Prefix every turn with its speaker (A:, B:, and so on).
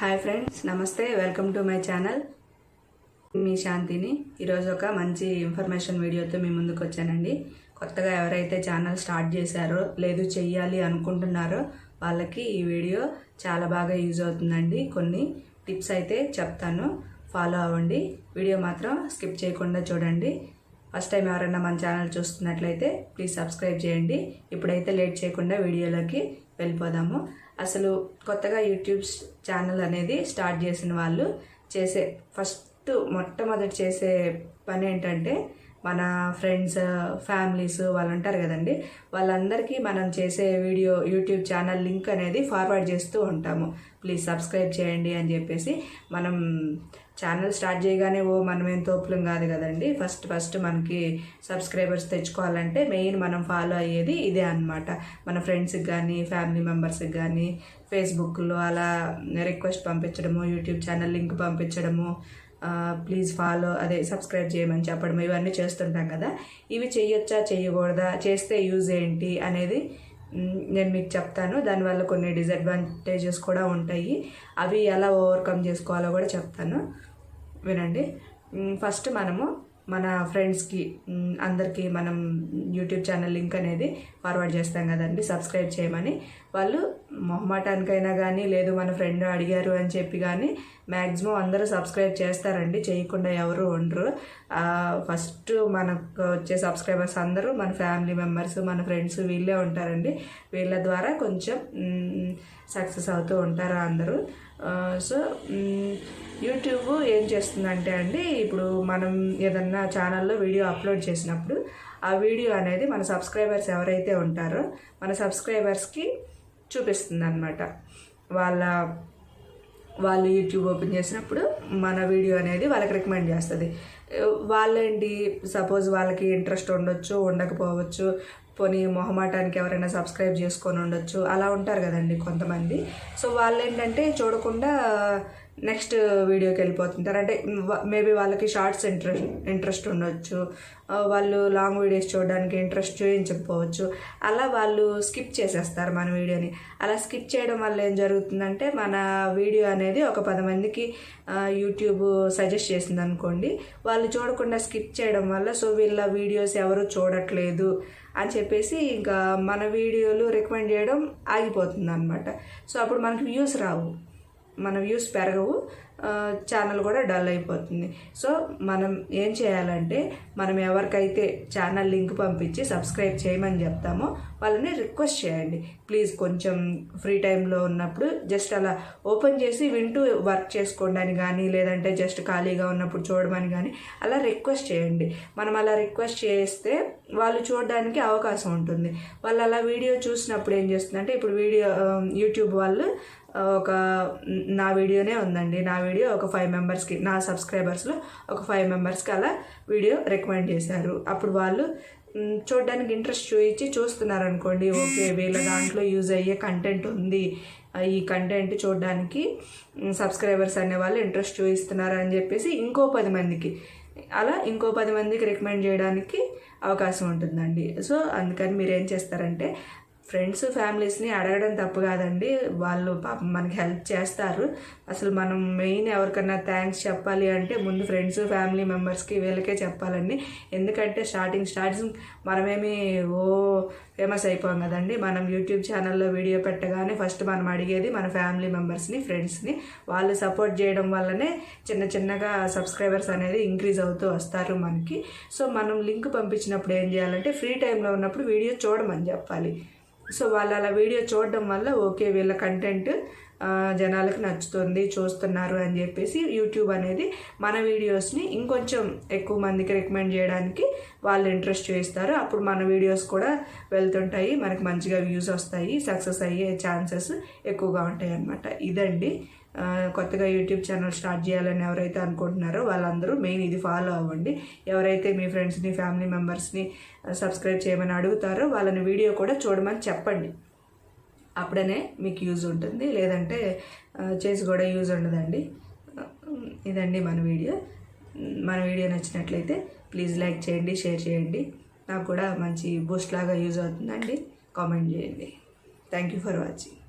A: Hi friends నమస్తే welcome to my channel మీ శాంతిని. ఈరోజు ఒక మంచి ఇన్ఫర్మేషన్ వీడియోతో మీ ముందుకు వచ్చానండి. కొత్తగా ఎవరైతే ఛానల్ స్టార్ట్ చేశారో లేదు చెయ్యాలి అనుకుంటున్నారో వాళ్ళకి ఈ వీడియో చాలా బాగా యూజ్ అవుతుందండి. కొన్ని టిప్స్ అయితే చెప్తాను. ఫాలో అవ్వండి. వీడియో మాత్రం స్కిప్ చేయకుండా చూడండి. ఫస్ట్ టైం ఎవరైనా మన ఛానల్ చూస్తున్నట్లయితే ప్లీజ్ సబ్స్క్రైబ్ చేయండి. ఇప్పుడైతే లేట్ చేయకుండా వీడియోలోకి వెళ్ళిపోదాము. అసలు కొత్తగా యూట్యూబ్ ఛానల్ అనేది స్టార్ట్ చేసిన వాళ్ళు చేసే ఫస్ట్ మొట్టమొదటి చేసే పని ఏంటంటే మన ఫ్రెండ్స్ ఫ్యామిలీస్ వాళ్ళు ఉంటారు కదండి వాళ్ళందరికీ మనం చేసే వీడియో యూట్యూబ్ ఛానల్ లింక్ అనేది ఫార్వర్డ్ చేస్తూ ఉంటాము. ప్లీజ్ సబ్స్క్రైబ్ చేయండి అని చెప్పేసి మనం ఛానల్ స్టార్ట్ చేయగానే ఓ మనం తోపులం కాదు కదండి. ఫస్ట్ ఫస్ట్ మనకి సబ్స్క్రైబర్స్ తెచ్చుకోవాలంటే మెయిన్ మనం ఫాలో అయ్యేది ఇదే అనమాట మన ఫ్రెండ్స్కి కానీ ఫ్యామిలీ మెంబర్స్కి కానీ ఫేస్బుక్లో అలా రిక్వెస్ట్ పంపించడము యూట్యూబ్ ఛానల్ లింక్ పంపించడము ప్లీజ్ ఫాలో అదే సబ్స్క్రైబ్ చేయమని చెప్పడం ఇవన్నీ చేస్తుంటాం కదా. ఇవి చేయొచ్చా చేయకూడదా చేస్తే యూజ్ ఏంటి అనేది నేను మీకు చెప్తాను. దానివల్ల కొన్ని డిసడ్వాంటేజెస్ కూడా ఉంటాయి. అవి ఎలా ఓవర్కమ్ చేసుకోవాలో కూడా చెప్తాను. వినండి. ఫస్ట్ మనము మన ఫ్రెండ్స్కి అందరికీ మనం యూట్యూబ్ ఛానల్ లింక్ అనేది ఫార్వర్డ్ చేస్తాం కదండి. సబ్స్క్రైబ్ చేయమని. వాళ్ళు మొహమాటానికైనా కానీ లేదు మన ఫ్రెండ్ అడిగారు అని చెప్పి కానీ మ్యాక్సిమం అందరూ సబ్స్క్రైబ్ చేస్తారండి. చేయకుండా ఎవరు ఉండరు. ఫస్ట్ మనకు వచ్చే సబ్స్క్రైబర్స్ అందరూ మన ఫ్యామిలీ మెంబర్స్ మన ఫ్రెండ్స్ వీళ్ళే ఉంటారండి. వీళ్ళ ద్వారా కొంచెం సక్సెస్ అవుతూ ఉంటారు అందరూ. సో యూట్యూబ్ ఏం చేస్తుందంటే అండి ఇప్పుడు మనం ఏదన్నా ఛానల్లో వీడియో అప్లోడ్ చేసినప్పుడు ఆ వీడియో అనేది మన సబ్స్క్రైబర్స్ ఎవరైతే ఉంటారో మన సబ్స్క్రైబర్స్కి చూపిస్తుంది అనమాట వాళ్ళ వాళ్ళు యూట్యూబ్ ఓపెన్ చేసినప్పుడు మన వీడియో అనేది వాళ్ళకి రికమెండ్ చేస్తుంది. వాళ్ళేంటి సపోజ్ వాళ్ళకి ఇంట్రెస్ట్ ఉండొచ్చు ఉండకపోవచ్చు పోనీ మొహమాటానికి ఎవరైనా సబ్స్క్రైబ్ చేసుకొని ఉండొచ్చు అలా ఉంటారు కదండి కొంతమంది. సో వాళ్ళు ఏంటంటే చూడకుండా నెక్స్ట్ వీడియోకి వెళ్ళిపోతుంటారు. అంటే మేబీ వాళ్ళకి షార్ట్స్ ఇంట్రెస్ట్ ఇంట్రెస్ట్ ఉండొచ్చు. వాళ్ళు లాంగ్ వీడియోస్ చూడడానికి ఇంట్రెస్ట్ చూపించకపోవచ్చు అలా వాళ్ళు స్కిప్ చేసేస్తారు మన వీడియోని. అలా స్కిప్ చేయడం వల్ల ఏం జరుగుతుందంటే మన వీడియో అనేది ఒక పది మందికి యూట్యూబ్ సజెస్ట్ చేసింది అనుకోండి వాళ్ళు చూడకుండా స్కిప్ చేయడం వల్ల సో వీళ్ళ వీడియోస్ ఎవరు చూడట్లేదు అని చెప్పేసి ఇంకా మన వీడియోలు రికమెండ్ చేయడం ఆగిపోతుంది అనమాట సో అప్పుడు మనకి వ్యూస్ రావు. మన వ్యూస్ పెరగవు ఛానల్ కూడా డల్ అయిపోతుంది. సో మనం ఏం చేయాలంటే మనం ఎవరికైతే ఛానల్ లింక్ పంపించి సబ్స్క్రైబ్ చేయమని చెప్తామో వాళ్ళని రిక్వెస్ట్ చేయండి. ప్లీజ్ కొంచెం ఫ్రీ టైంలో ఉన్నప్పుడు జస్ట్ అలా ఓపెన్ చేసి వింటూ వర్క్ చేసుకోవడానికి కానీ లేదంటే జస్ట్ ఖాళీగా ఉన్నప్పుడు చూడమని కానీ అలా రిక్వెస్ట్ చేయండి. మనం అలా రిక్వెస్ట్ చేస్తే వాళ్ళు చూడడానికి అవకాశం ఉంటుంది. వాళ్ళు అలా వీడియో చూసినప్పుడు ఏం చేస్తుందంటే ఇప్పుడు వీడియో యూట్యూబ్ um, వాళ్ళు uh, ఒక నా వీడియోనే ఉందండి. నా వీడియో ఒక ఫైవ్ మెంబర్స్కి నా సబ్స్క్రైబర్స్లో ఒక ఫైవ్ మెంబర్స్కి అలా వీడియో రికమెండ్ చేశారు. అప్పుడు వాళ్ళు చూడడానికి ఇంట్రెస్ట్ చూపించి చూస్తున్నారు అనుకోండి ఓకే వీళ్ళ దాంట్లో యూజ్ అయ్యే కంటెంట్ ఉంది. ఈ కంటెంట్ చూడడానికి సబ్స్క్రైబర్స్ అనే వాళ్ళు ఇంట్రెస్ట్ చూపిస్తున్నారు అని చెప్పేసి ఇంకో పది మందికి అలా ఇంకో పది మందికి రికమెండ్ చేయడానికి అవకాశం ఉంటుందండి. సో అందుకని మీరు ఏం చేస్తారంటే ఫ్రెండ్స్ ఫ్యామిలీస్ని అడగడం తప్పు కాదండి. వాళ్ళు పాపం మనకి హెల్ప్ చేస్తారు. అసలు మనం మెయిన్ ఎవరికన్నా థ్యాంక్స్ చెప్పాలి అంటే ముందు ఫ్రెండ్స్ ఫ్యామిలీ మెంబర్స్కి వీళ్ళకే చెప్పాలండి. ఎందుకంటే స్టార్టింగ్ స్టార్టింగ్ మనమేమి ఓ ఫేమస్ అయిపోం కదండి. మనం యూట్యూబ్ ఛానల్లో వీడియో పెట్టగానే ఫస్ట్ మనం అడిగేది మన ఫ్యామిలీ మెంబర్స్ని ఫ్రెండ్స్ని. వాళ్ళు సపోర్ట్ చేయడం వల్లనే చిన్న చిన్నగా సబ్స్క్రైబర్స్ అనేది ఇంక్రీజ్ అవుతూ వస్తారు మనకి. సో మనం లింక్ పంపించినప్పుడు ఏం చేయాలంటే ఫ్రీ టైంలో ఉన్నప్పుడు వీడియో చూడమని చెప్పాలి. సో వాళ్ళు అలా వీడియో చూడడం వల్ల ఓకే వీళ్ళ కంటెంట్ జనాలకు నచ్చుతుంది చూస్తున్నారు అని చెప్పేసి యూట్యూబ్ అనేది మన వీడియోస్ని ఇంకొంచెం ఎక్కువ మందికి రికమెండ్ చేయడానికి వాళ్ళు ఇంట్రెస్ట్ చూపిస్తారు. అప్పుడు మన వీడియోస్ కూడా వెళ్తుంటాయి మనకి మంచిగా వ్యూస్ వస్తాయి సక్సెస్ అయ్యే ఛాన్సెస్ ఎక్కువగా ఉంటాయి అన్నమాట ఇదండి కొత్తగా యూట్యూబ్ ఛానల్ స్టార్ట్ చేయాలని ఎవరైతే అనుకుంటున్నారో వాళ్ళందరూ మెయిన్ ఇది ఫాలో అవ్వండి. ఎవరైతే మీ ఫ్రెండ్స్ని ఫ్యామిలీ మెంబర్స్ని సబ్స్క్రైబ్ చేయమని అడుగుతారో వాళ్ళని వీడియో కూడా చూడమని చెప్పండి. అప్పుడనే మీకు యూజ్ ఉంటుంది. లేదంటే చేసి కూడా యూజ్ ఉండదండి. ఇదండి మన వీడియో. మన వీడియో నచ్చినట్లయితే ప్లీజ్ లైక్ చేయండి షేర్ చేయండి. నాకు కూడా మంచి బూస్ట్ లాగా యూజ్ అవుతుందండి. కామెంట్ చేయండి. Thank you for watching